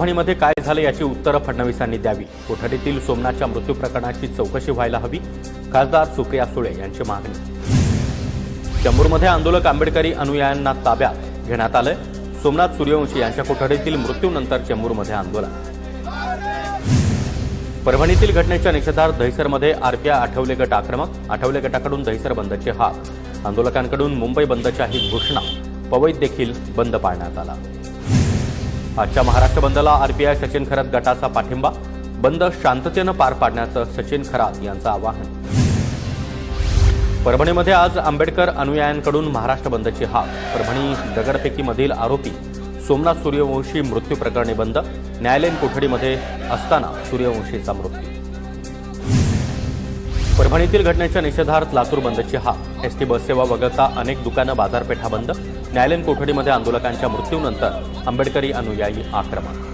परभणीमध्ये काय झालं याची उत्तरं फडणवीसांनी द्यावी. कोठडीतील सोमनाथच्या मृत्यू प्रकरणाची चौकशी व्हायला हवी? खासदार सुप्रिया सुळे यांची मागणी. चंबूरमध्ये आंदोलक आंबेडकरी अनुयायांना ताब्यात घेण्यात आलंय. सोमनाथ सूर्यवंशी यांच्या कोठडीतील मृत्यूनंतर चेंबूरमध्ये आंदोलन. परभणीतील घटनेच्या निषेधार्थ दहिसरमध्ये आरपीआय आठवले गट आक्रमक आठवले गटाकडून दहिसर बंदचे हाक. आंदोलकांकडून मुंबई बंदच्या ही घोषणा. पवईत देखील बंद पाळण्यात आला. आजच्या महाराष्ट्र बंदला आरपीआय सचिन खरात गटाचा पाठिंबा. बंद शांततेनं पार पाडण्याचं सचिन खरात यांचं आवाहन. परभणीमध्ये आज आंबेडकर अनुयायांकडून महाराष्ट्र बंदची हाक. परभणी दगडफेकीमधील आरोपी सोमनाथ सूर्यवंशी मृत्यू प्रकरणी बंद. न्यायालयीन कोठडीमध्ये असताना सूर्यवंशीचा मृत्यू. परभणीतील घटनेच्या निषेधार्थ लातूर बंदची हाक. एसटी बससेवा वगळता अनेक दुकानं बाजारपेठा बंद. न्यायालयीन कोठडीमध्ये आंदोलकांच्या मृत्यूनंतर आंबेडकरी अनुयायी आक्रमक